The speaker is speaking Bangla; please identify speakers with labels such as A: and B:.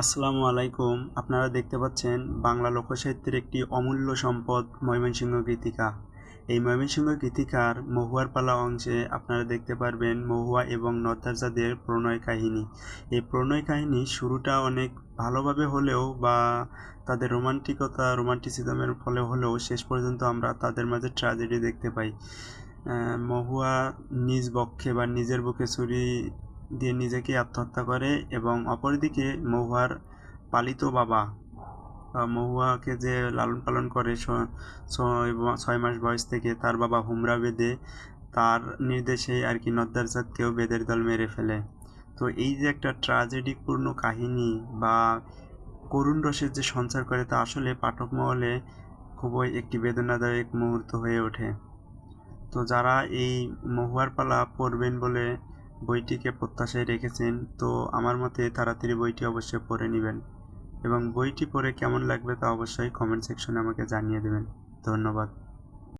A: আসসালামু আলাইকুম। আপনারা দেখতে পাচ্ছেন বাংলা লোকসাহিত্যের একটি অমূল্য সম্পদ, ময়মনসিংহ গীতিকা। এই ময়মনসিংহ গীতিকার মহুয়ার পালা অংশে আপনারা দেখতে পারবেন মহুয়া এবং নর্তারজাদের প্রণয় কাহিনী। এই প্রণয় কাহিনী শুরুটা অনেক ভালোভাবে হলেও বা তাদের রোমান্টিকতা, রোমান্টিসিজমের ফলে হলেও শেষ পর্যন্ত আমরা তাদের মাঝে ট্র্যাজেডি দেখতে পাই। মহুয়া নিজ বক্ষে বা নিজের বুকে ছুরি দিয়ে নিজেকে আত্মহত্যা করে এবং অপরদিকে মহুয়ার পালিত বাবা মহুয়াকে যে লালন পালন করে ছয় মাস বয়স থেকে তার বাবা হুমরা বেঁধে তার নির্দেশে আর কি নদ্দারজাতকেও বেদের দল মেরে ফেলে। তো এই যে একটা ট্রাজেডিপূর্ণ কাহিনী বা করুণ রসের যে সঞ্চার করে তা আসলে পাঠক মহলে খুবই একটি বেদনাদায়ক মুহূর্ত হয়ে ওঠে। তো যারা এই মহুয়ার পালা পড়বেন বলে বইটিকে প্রত্যাশায় রেখেছেন, তো আমার মতে তাড়াতাড়ি বইটি অবশ্যই পড়ে নেবেন। এবং বইটি পড়ে কেমন লাগবে তা অবশ্যই কমেন্ট সেকশনে আমাকে জানিয়ে দেবেন। ধন্যবাদ।